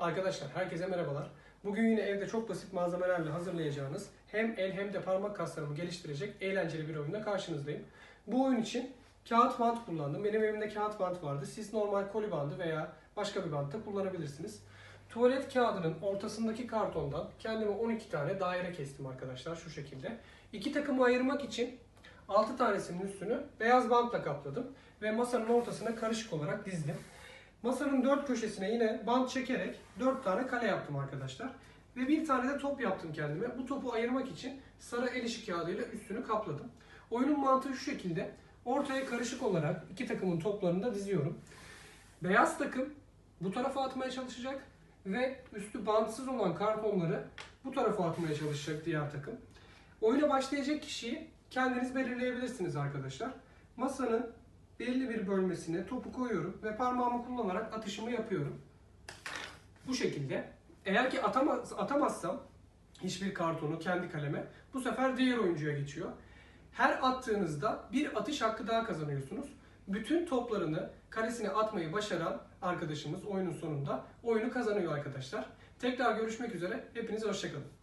Arkadaşlar herkese merhabalar. Bugün yine evde çok basit malzemelerle hazırlayacağınız hem el hem de parmak kaslarımı geliştirecek eğlenceli bir oyunla karşınızdayım. Bu oyun için kağıt bant kullandım. Benim evimde kağıt bant vardı. Siz normal koli bandı veya başka bir bantta kullanabilirsiniz. Tuvalet kağıdının ortasındaki kartondan kendime 12 tane daire kestim arkadaşlar şu şekilde. İki takımı ayırmak için 6 tanesinin üstünü beyaz bantla kapladım ve masanın ortasına karışık olarak dizdim. Masanın dört köşesine yine bant çekerek dört tane kale yaptım arkadaşlar. Ve bir tane de top yaptım kendime. Bu topu ayırmak için sarı el işi kağıdıyla üstünü kapladım. Oyunun mantığı şu şekilde. Ortaya karışık olarak iki takımın toplarını da diziyorum. Beyaz takım bu tarafa atmaya çalışacak ve üstü bantsız olan kartonları bu tarafa atmaya çalışacak diğer takım. Oyuna başlayacak kişiyi kendiniz belirleyebilirsiniz arkadaşlar. Masanın belli bir bölmesine topu koyuyorum ve parmağımı kullanarak atışımı yapıyorum. Bu şekilde. Eğer ki atamaz, atamazsam hiçbir kartonu kendi kaleme bu sefer diğer oyuncuya geçiyor. Her attığınızda bir atış hakkı daha kazanıyorsunuz. Bütün toplarını kalesine atmayı başaran arkadaşımız oyunun sonunda oyunu kazanıyor arkadaşlar. Tekrar görüşmek üzere. Hepinize hoşçakalın.